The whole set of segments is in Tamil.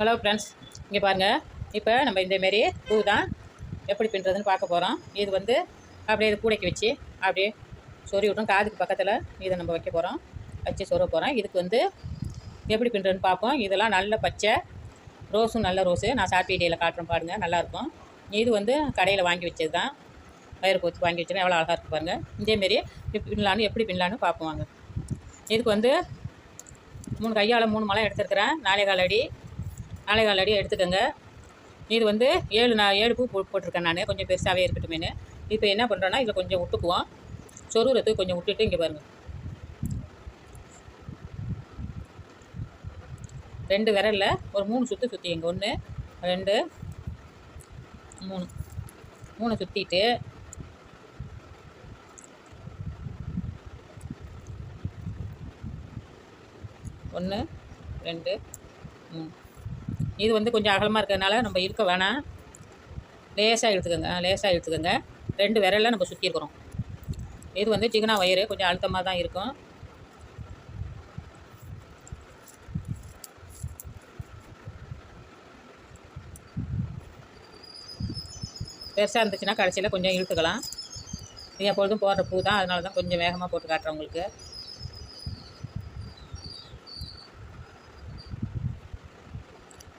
ஹலோ ஃப்ரெண்ட்ஸ் இங்கே பாருங்கள் இப்போ நம்ம இந்தமாரி பூ தான் எப்படி பின்னுறதுன்னு பார்க்க போகிறோம் இது வந்து அப்படியே இது கூடைக்கு வச்சு அப்படியே சொறி விட்டும். காதுக்கு பக்கத்தில் இதை நம்ம வைக்க போகிறோம் வச்சு சொருக போகிறோம் இதுக்கு வந்து எப்படி பின்னுறதுன்னு பார்ப்போம். இதெல்லாம் நல்ல பச்சை ரோஸும் நல்ல ரோஸு. நான் ஷார்ட் வீடியோவில் காட்டுறேன் பாருங்கள் நல்லாயிருக்கும் இது வந்து கடையில் வாங்கி வச்சது தான். வயிறு போத்து வாங்கி வச்சுருக்கேன் எவ்வளோ அழகாக இருக்குது பாருங்கள் இதேமாரி பின்னலான்னு எப்படி பின்னலான்னு பார்ப்போம் வாங்க. இதுக்கு வந்து மூணு கையால் மூணு மலம் எடுத்துருக்கிறேன். நாலே கால் அடி. நாளைக்கு கால் அடி எடுத்துக்கோங்க. இது வந்து ஏழு நான் ஏழு பூ போட்டிருக்கேன் நான். கொஞ்சம் பெருசாகவே இருக்கட்டுமேனு. இப்போ என்ன பண்ணுறோன்னா இதில் கொஞ்சம் விட்டுக்குவோம் சொருகிறதுக்கு கொஞ்சம் விட்டுட்டு இங்கே பாருங்கள் ரெண்டு விரலில் ஒரு மூணு சுற்று சுற்றிங்க ஒன்று ரெண்டு மூணு. மூணு சுற்றிட்டு ஒன்று ரெண்டு மூணு. இது வந்து கொஞ்சம் அகலமாக இருக்கிறதுனால நம்ம இருக்க வேணாம். லேசாக இழுத்துக்கோங்க. லேசாக இழுத்துக்கோங்க. ரெண்டு விரலில் நம்ம சுற்றிருக்கிறோம் இது வந்து சிக்கனா வயிறு கொஞ்சம் அழுத்தமாக தான் இருக்கும். பெருசாக இருந்துச்சுன்னா கடைசியில் கொஞ்சம் இழுத்துக்கலாம். இது எப்பொழுதும் போடுற பூ தான். அதனால தான் கொஞ்சம் வேகமாக போட்டு காட்டுறேன் உங்களுக்கு.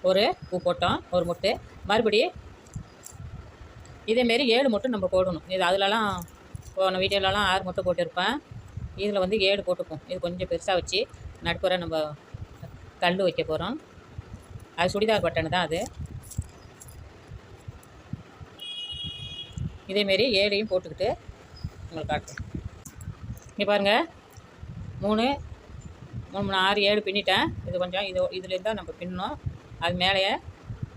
ஒரு பூ போட்டோம் ஒரு முட்டு. மறுபடி இதேமாரி ஏழு முட்டை நம்ம போடணும். இது அதிலலாம் போன வீடியோலலாம் ஆறு முட்டை போட்டிருப்பேன். இதில் வந்து ஏழு போட்டுப்போம். இது கொஞ்சம் பெருசாக வச்சு நடுப்புற நம்ம கல் வைக்க போகிறோம் அது சுடிதார் பட்டன் தான் அது. இதேமாரி ஏழையும் போட்டுக்கிட்டு உங்களுக்கு காட்டுறேன் இங்கே பாருங்கள் மூணு மூணு மூணு ஆறு ஏழு பின்னிட்டேன். இது கொஞ்சம் இது இதுலேருந்து தான் நம்ம பின்னணும் அது மேலேயே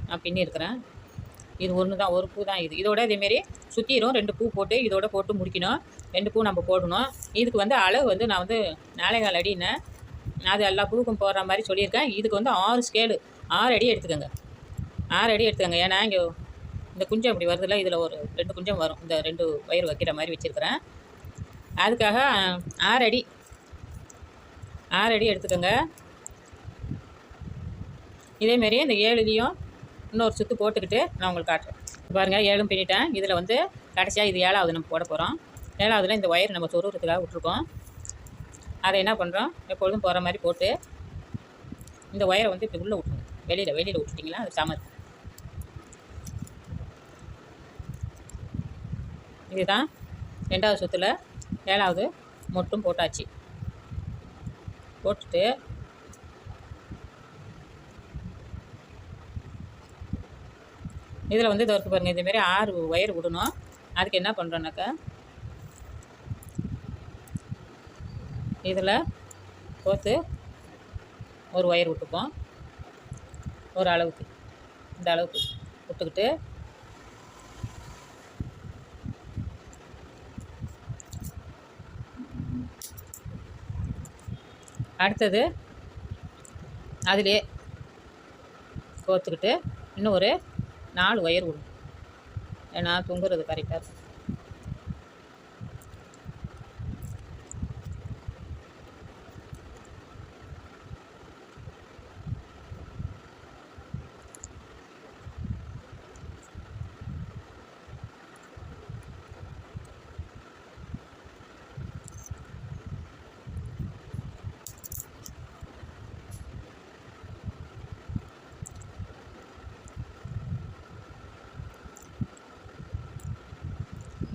நான் பின்னிருக்கிறேன். இது ஒன்று தான் ஒரு பூ தான் இது. இதோட இதேமாரி சுற்றிடும் ரெண்டு பூ போட்டு இதோட போட்டு முடிக்கணும். ரெண்டு பூ நம்ம போடணும். இதுக்கு வந்து அளவு வந்து நான் வந்து நாளைகால் அடின்னு அது எல்லா பூவுக்கும் போடுற மாதிரி சொல்லியிருக்கேன். இதுக்கு வந்து ஆறு ஸ்கேலு ஆறு அடி எடுத்துக்கோங்க. ஆறு அடி எடுத்துக்கோங்க. ஏன்னா இங்கே இந்த குஞ்சம் இப்படி வருதுல்ல இதில் ஒரு ரெண்டு குஞ்சம் வரும். இந்த ரெண்டு வயிறு வைக்கிற மாதிரி வச்சுருக்கிறேன். அதுக்காக ஆறு அடி ஆறு அடி எடுத்துக்கோங்க. இதேமாரி இந்த ஏழுலையும் இன்னொரு சுற்று போட்டுக்கிட்டு நான் உங்களுக்கு காட்டுறேன். பாருங்கள் பாருங்க ஏழும் பின்னிட்டேன். இதில் வந்து கடைசியாக இது ஏழாவது நம்ம போட போகிறோம் ஏழாவதுல இந்த ஒயர் நம்ம சொருகிறதுக்காக விட்ருக்கோம் அதை என்ன பண்ணுறோம் எப்பொழுதும் போகிற மாதிரி போட்டு இந்த ஒயரை வந்து இப்படி உள்ளே விட்ருங்க வெளியில் வெளியில் விட்டுட்டிங்களா? அது சமது இதுதான் ரெண்டாவது சுற்றுல ஏழாவது மொட்டும் போட்டாச்சு. போட்டுட்டு இதில் வந்து இது இருக்கு பாருங்கள் இதேமாரி ஆறு ஒயர் விடணும். அதுக்கு என்ன பண்ணுறோன்னாக்கா இதில் கோத்து ஒரு ஒயர் விட்டுப்போம். ஒரு அளவுக்கு இந்த அளவுக்கு விட்டுக்கிட்டு அடுத்தது அதிலே கோத்துக்கிட்டு இன்னும் ஒரு நாலு ஒயர் விடும் ஏன்னா தொங்குறது கரெக்டாக இருக்கும்.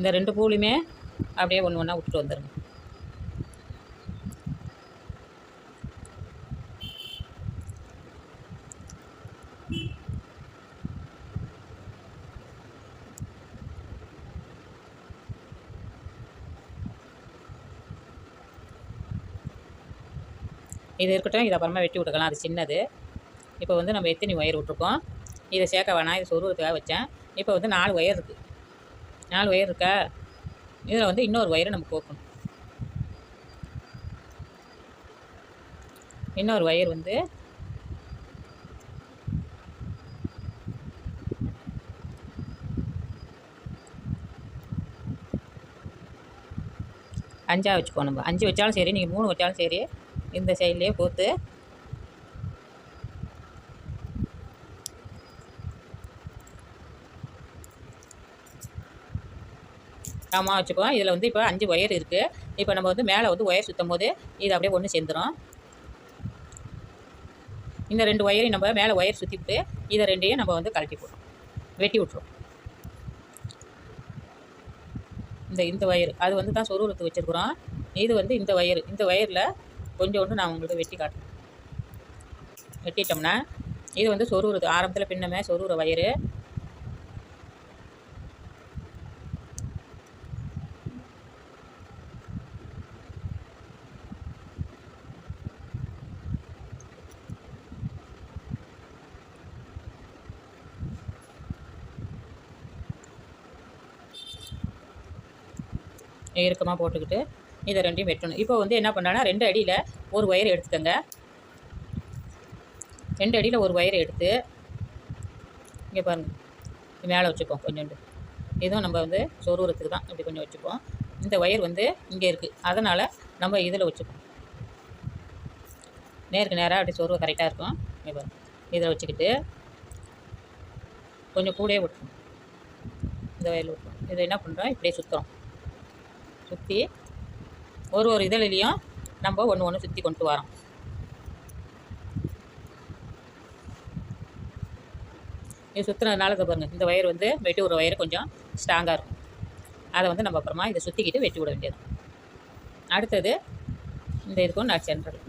இந்த ரெண்டு பூலையுமே அப்படியே ஒன்று ஒன்றா விட்டுட்டு வந்துடுங்க இது இருக்கட்டும் இதை அப்புறமா வெட்டி விட்டுக்கலாம். அது சின்னது. இப்போ வந்து நம்ம எத்தனை ஒயர் விட்ருக்கோம் இதை சேர்க்க வேணாம். இது சொருவத்துக்காக வச்சேன். இப்போ வந்து நாலு ஒயர் இருக்குது நாலு ஒயர் இருக்கா? இதில் வந்து இன்னொரு ஒயரை நம்ம கோக்கணும். இன்னொரு ஒயர் வந்து அஞ்சா வச்சுக்கோ நம்ம. அஞ்சு வச்சாலும் சரி நீங்கள் மூணு வச்சாலும் சரி இந்த சைட்லேயே கோத்து சமமாக வச்சுக்குவோம் இதில் வந்து இப்போ அஞ்சு ஒயர் இருக்குது இப்போ நம்ம வந்து மேலே வந்து ஒயர் சுற்றும் போது இது அப்படியே ஒன்று சேர்ந்துடும் இந்த ரெண்டு ஒயரையும் நம்ம மேலே ஒயர் சுற்றிவிட்டு இதை ரெண்டையும் நம்ம வந்து கழட்டி போடுறோம். வெட்டி விட்ருவோம் இந்த இந்த ஒயர் அது வந்து தான் சொருவத்து வச்சுருக்குறோம். இது வந்து இந்த ஒயர் இந்த ஒயரில் கொஞ்சோண்டு நான் உங்களுக்கு வெட்டி காட்டுறேன். வெட்டிட்டோம்னா இது வந்து சொருவுறது ஆரம்பத்தில் பின்னமே சொருவுற ஒயரு இறுக்கமாக போட்டுக்கிட்டு இதை ரெண்டையும் வெட்டணும். இப்போ வந்து என்ன பண்ணுறேன்னா ரெண்டு அடியில் ஒரு ஒயர் எடுத்துக்கோங்க. ரெண்டு அடியில் ஒரு ஒயரை எடுத்து இங்கே பாருங்கள் மேலே வச்சுப்போம் கொஞ்சோண்டு. இதுவும் நம்ம வந்து சொருவுறதுக்கு தான் இப்படி கொஞ்சம் வச்சுப்போம். இந்த ஒயர் வந்து இங்கே இருக்குது அதனால் நம்ம இதில் வச்சுப்போம். நேருக்கு நேராக அப்படி சொருவை கரெக்டாக இருக்கும். இங்கே பாருங்கள் இதில் வச்சுக்கிட்டு கொஞ்சம் கூடயே விட்டுரும் இந்த வயலில் விட்டுரும் இதை என்ன பண்ணுறோம் இப்படியே சுற்றுறோம் சுற்றி ஒரு ஒரு இதழிலையும் நம்ம ஒன்று ஒன்று சுற்றி கொண்டு வரோம். இது சுற்றுனதுனால இதை பாருங்கள் இந்த ஒயர் வந்து வெட்டி விடுற ஒயர் கொஞ்சம் ஸ்ட்ராங்காக இருக்கும். அதை வந்து நம்ம அப்புறமா இதை சுற்றிக்கிட்டு வெட்டி விட வேண்டியது அடுத்தது இந்த இதுக்கும் நான் சென்ட்ரல்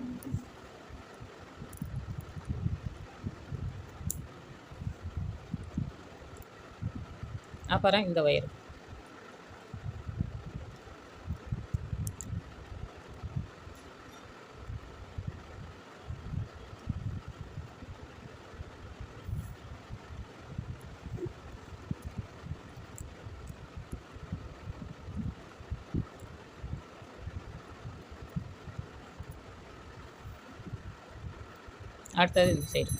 அப்புறம் இந்த ஒயர் அடுத்தது இந்த சைடு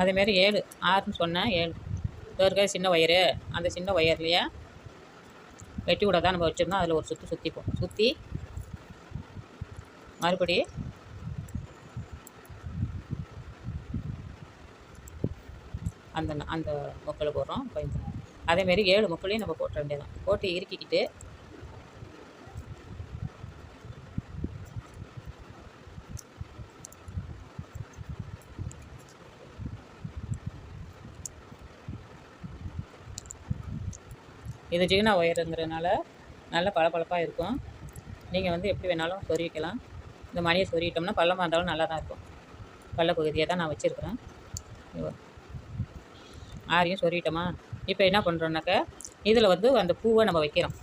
அதேமாரி ஏழு. ஆறுன்னு சொன்னேன் ஏழு. இருக்கிற சின்ன ஒயரு அந்த சின்ன ஒயர்லையே வெட்டி விட தான் நம்ம வச்சுருந்தோம். அதில் ஒரு சுற்றி சுற்றிப்போம் சுற்றி மறுபடி அந்த அந்த முக்களை போடுறோம். பயந்து அதேமாரி ஏழு முக்களையும் நம்ம போட்ட வேண்டியதான் போட்டு இறுக்கிக்கிட்டு இது ஜீனா ஒயருங்கிறதுனால நல்ல பளபளப்பாக இருக்கும். நீங்கள் வந்து எப்படி வேணாலும் சொருவிக்கலாம் இந்த மணியை சொருவிட்டோம்னா பள்ளமாக இருந்தாலும் நல்லா தான் இருக்கும். பள்ள பகுதியை தான் நான் வச்சுருக்குறேன். ஆரியும் சொல்லிட்டோமா? இப்போ என்ன பண்ணுறோன்னாக்க இதில் வந்து அந்த பூவை நம்ம வைக்கிறோம்.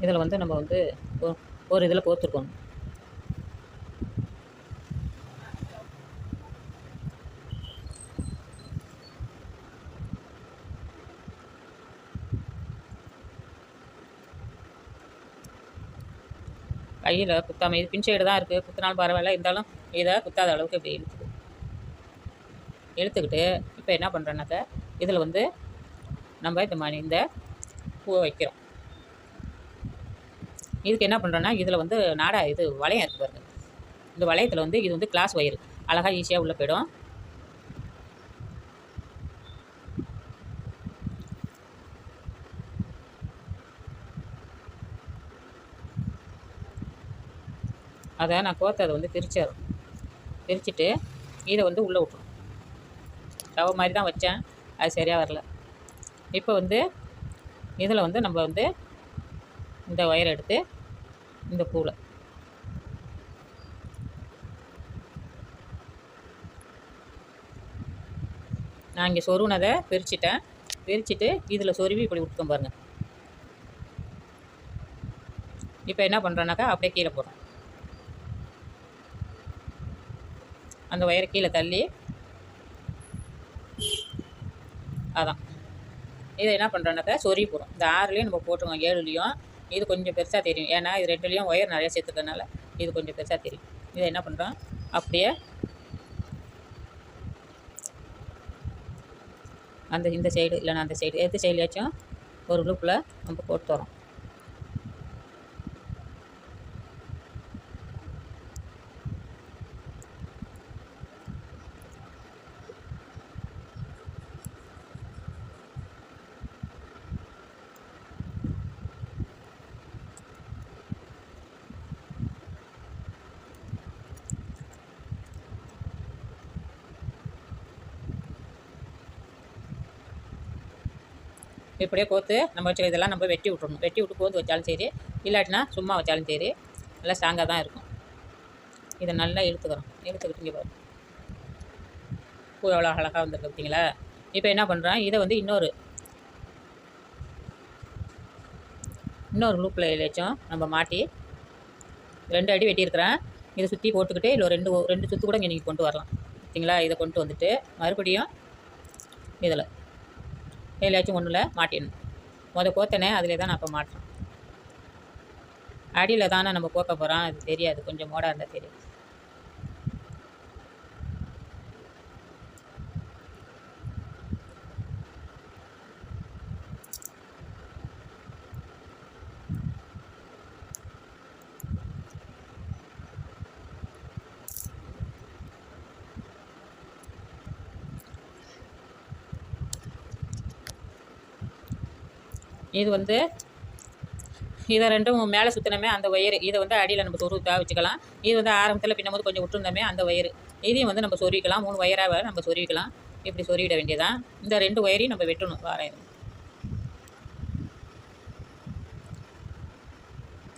இதில் வந்து நம்ம வந்து ஒ- ஒரு இதில் கோத்துருக்கணும் கையில் குத்தாமல் இது பின் சைடு தான் இருக்குது குத்தினாலும் பரவாயில்ல இருந்தாலும் இதை குத்தாத அளவுக்கு இப்படி இழுத்துக்கு. இழுத்துக்கிட்டு இப்போ என்ன பண்ணுறோன்னாக்க இதில் வந்து நம்ம இந்த மாதிரி இந்த பூவை வைக்கிறோம். இதுக்கு என்ன பண்ணுறோன்னா இதில் வந்து நாடா இது வளையம் இருக்குது பாருங்க. இந்த வளையத்தில் வந்து இது வந்து கிளாஸ் ஒயர் அழகாக ஈஸியாக உள்ளே போயிடும். அதை நான் கோர்த்து அதை வந்து பிரிச்சிடுறோம். பிரிச்சுட்டு இதை வந்து உள்ளே விட்ருவோம் தவ மாதிரி தான் வச்சேன். அது சரியாக வரல. இப்போ வந்து இதில் வந்து நம்ம வந்து இந்த ஒயரை எடுத்து இந்த பூவில். நான் இங்கே சொருவினதை பிரிச்சுட்டேன். பிரிச்சுட்டு இதில் சொருவி இப்படி விட்டுக்கோம் பாருங்கள் இப்போ என்ன பண்ணுறோன்னாக்கா அப்படியே கீழே போடுறோம் அந்த ஒயரை கீழே தள்ளி. அதான். இதை என்ன பண்ணுறோன்னாக்கா சொறி போகிறோம் இந்த ஆறுலேயும் நம்ம போட்டுருவோம் ஏழுலேயும். இது கொஞ்சம் பெருசாக தெரியும். ஏன்னா இது ரெண்டுலேயும் ஒயர் நிறைய சேர்த்துக்கிறதுனால இது கொஞ்சம் பெருசாக தெரியும். இதை என்ன பண்ணுறோம் அப்படியே அந்த இந்த சைடு இல்லைன்னா அந்த சைடு எது சைடுலையாச்சும் ஒரு லூப்பில் நம்ம போட்டு தரோம் இப்படியே கோத்து நம்ம வச்சுக்க இதெல்லாம் நம்ம வெட்டி விட்றணும் வெட்டி விட்டு கோத்து வச்சாலும் சரி இல்லாட்டினா சும்மா வச்சாலும் சரி நல்லா ஸ்ட்ராங்காக தான் இருக்கும். இதை நல்லா இழுத்துக்கிறோம் இழுத்துக்கிட்டு இங்கே பாருங்கள் பூ எவ்வளோ அழகாக வந்துருக்கு பார்த்தீங்களா? இப்போ என்ன பண்ணுறேன் இதை வந்து இன்னொரு இன்னொரு லூப்பில் இழைச்சோம். நம்ம மாட்டி ரெண்டு அடி வெட்டியிருக்கிறேன். இதை சுற்றி போட்டுக்கிட்டு இல்லை ரெண்டு ரெண்டு சுற்று கூட இங்கே நீங்கள் கொண்டு வரலாம். பார்த்தீங்களா? இதை கொண்டு வந்துட்டு மறுபடியும் இதில் எதுலையாச்சும் ஒன்றில் மாட்டிடணும். மொதல் கோத்தனே அதில் தான் நான் இப்போ மாட்டுறேன். அடியில் தானே நம்ம கோக்க போகிறோம் அது தெரியாது. கொஞ்சம் மோடாக இருந்தால் தெரியும். இது வந்து இதை ரெண்டும் மேலே சுற்றினமே அந்த ஒயர் இதை வந்து அடியில் நம்ம சொருத்தா வச்சுக்கலாம். இது வந்து ஆரம்பத்தில் பின்னும்போது கொஞ்சம் விட்டுருந்தோமே அந்த ஒயர் இதையும் வந்து நம்ம சொருவிக்கலாம் மூணு ஒயராக நம்ம சொருவிக்கலாம் இப்படி சொருவிட வேண்டியதான் இந்த ரெண்டு ஒயரையும் நம்ம வெட்டணும். வாராயிரம்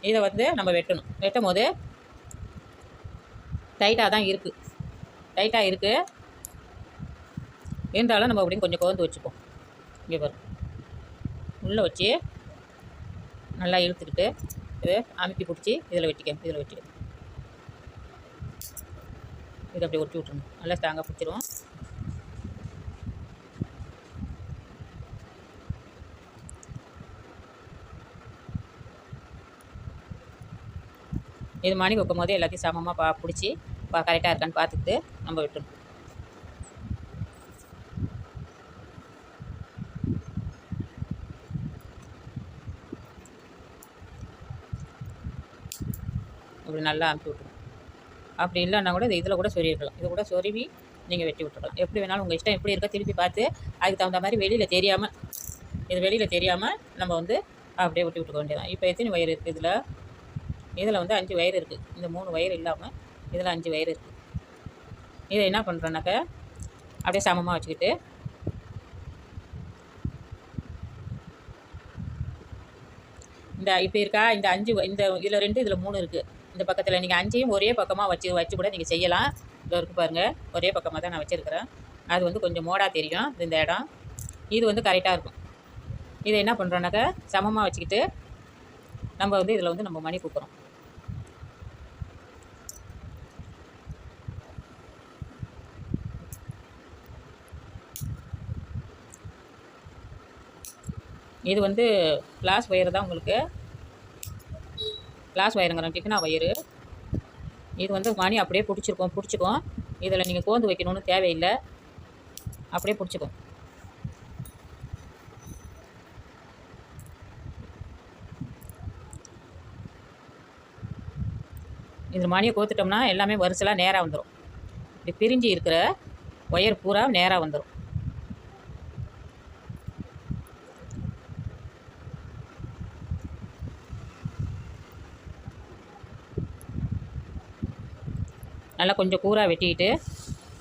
இதை வந்து நம்ம வெட்டணும். வெட்டும் போது டைட்டாக தான் இருக்குது டைட்டாக இருக்குது இருந்தாலும் நம்ம அப்படின்னு கொஞ்சம் கோந்து வச்சுப்போம். இங்கே பாருங்க. உள்ளே வச்சு நல்லா இழுத்துக்கிட்டு இதை அமுக்கி பிடிச்சி இதில் வெட்டிக்க இதில் வெட்டிக்க. இதை அப்படியே ஒட்டி விட்ருணும் நல்லா ஸ்ட்ராங்காக பிடிச்சிரும் இது மணி வைக்கும் போது எல்லாத்தையும் சமமாக பா பிடிச்சி பா கரெக்டாக இருக்கான்னு பார்த்துக்கிட்டு நம்ம விட்டுணும் இப்படி நல்லா அமுக்கி விட்டுரும் அப்படி இல்லைன்னா கூட இது இதில் கூட சொருவிருக்கலாம் இது கூட சொருவி நீங்கள் வெட்டி விட்டுருக்கலாம் எப்படி வேணாலும் உங்கள் இஷ்டம் எப்படி இருக்கோ திருப்பி பார்த்து அதுக்கு தகுந்த மாதிரி வெளியில் தெரியாமல் இது வெளியில் தெரியாமல் நம்ம வந்து அப்படியே விட்டு விட்டுக்க வேண்டியதான் இப்போ எத்தனை வயிறு இருக்குது இதில்? இதில் வந்து அஞ்சு வயிறு இருக்குது இந்த மூணு வயிறு இல்லாமல் இதில் அஞ்சு வயிறு இருக்குது இதை என்ன பண்ணுறோன்னாக்க அப்படியே சமமாக வச்சுக்கிட்டு இந்த இப்போ இருக்கா? இந்த அஞ்சு இந்த இதில் ரெண்டு இதில் மூணு இருக்குது இந்த பக்கத்தில் நீங்கள் அஞ்சையும் ஒரே பக்கமாக வச்சு வச்சு கூட நீங்கள் செய்யலாம். இதோ இருக்கு பாருங்கள் ஒரே பக்கமாக தான் நான் வச்சுருக்கிறேன். அது வந்து கொஞ்சம் மோடாக தெரியும். இந்த இடம். இது வந்து கரெக்டாக இருக்கும். இதை என்ன பண்ணுறோன்னாக்கா சமமாக வச்சுக்கிட்டு நம்ம வந்து இதில் வந்து நம்ம மணி கொடுக்குறோம் இது வந்து கிளாஸ் ஒயர் தான் உங்களுக்கு கிளாஸ் வயருங்கிறோம் டிஃபினா ஒயரு இது வந்து மணி அப்படியே பிடிச்சிருக்கோம் பிடிச்சிக்கும். இதில் நீங்கள் கோந்து வைக்கணும்னு தேவையில்லை. அப்படியே பிடிச்சிக்கும். இந்த மணியை கோத்துட்டோம்னா எல்லாமே வரிசலாக நேராக வந்துடும் இப்படி பிரிஞ்சு இருக்கிற ஒயர் பூரா நேராக வந்துடும் நல்லா கொஞ்சம் கூராக வெட்டிக்கிட்டு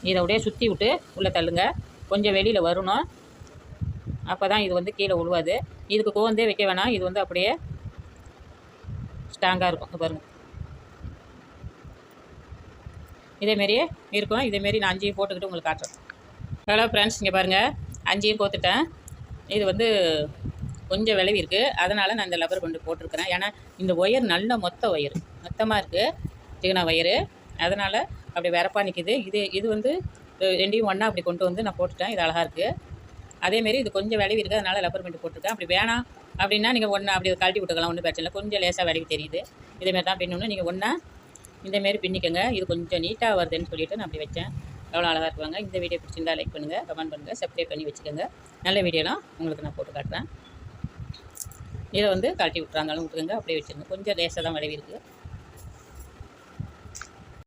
இதை அப்படியே சுற்றி விட்டு உள்ளே தள்ளுங்க. கொஞ்சம் வெளியில் வரணும். அப்போ தான் இது வந்து கீழே உழுவாது. இதுக்கு கோந்தே வைக்க வேணாம். இது வந்து அப்படியே ஸ்ட்ராங்காக இருக்கும். இங்க பாருங்க. இதேமாரியே இருக்கும். இதேமாரி நான் அஞ்சையும் போட்டுக்கிட்டு உங்களுக்கு காட்டுறேன். ஹலோ ஃப்ரெண்ட்ஸ் இங்கே பாருங்கள் அஞ்சையும் கோத்துட்டேன். இது வந்து கொஞ்சம் விளைவி இருக்குது அதனால் நான் இந்த லப்பர் கொண்டு போட்டிருக்கிறேன். ஏன்னா இந்த ஒயர் நல்ல மொத்த ஒயர் மொத்தமாக இருக்குது திகன ஒயரு அதனால் அப்படி வரப்பா நிற்கிது இது இது வந்து ரெண்டையும் ஒன்றா அப்படி கொண்டு வந்து நான் போட்டுட்டேன். இது அழகாக இருக்குது அதேமாரி இது கொஞ்சம் விளைவி இருக்குது. அதனால் ரப்பர் பெண்ட் போட்டிருக்கேன். அப்படி வேணாம் அப்படின்னா நீங்கள் ஒன்று அப்படி கழட்டி விட்டுக்கலாம். ஒன்றும் பிரச்சனை இல்லை. கொஞ்சம் லேசாக விளைவி தெரியுது. இதேமாரி தான் பின்னணும் நீங்கள் ஒன்றா இந்தமாரி பின்னிக்கங்க. இது கொஞ்சம் நீட்டாக வருதுன்னு சொல்லிவிட்டு நான் அப்படி வச்சேன். எவ்வளோ அழகாக இருக்குவாங்க. இந்த வீடியோ பிடிச்சிருந்தா லைக் பண்ணுங்கள் கமெண்ட் பண்ணுங்கள் சப்ஸ்கிரைப் பண்ணி வச்சுக்கோங்க. நல்ல வீடியோலாம் உங்களுக்கு நான் போட்டு காட்டுறேன். இதை வந்து கழட்டி விட்றாங்களும் விட்டுருங்க அப்படியே வச்சுருங்க. கொஞ்சம் லேசாக தான் விளைவி இருக்குது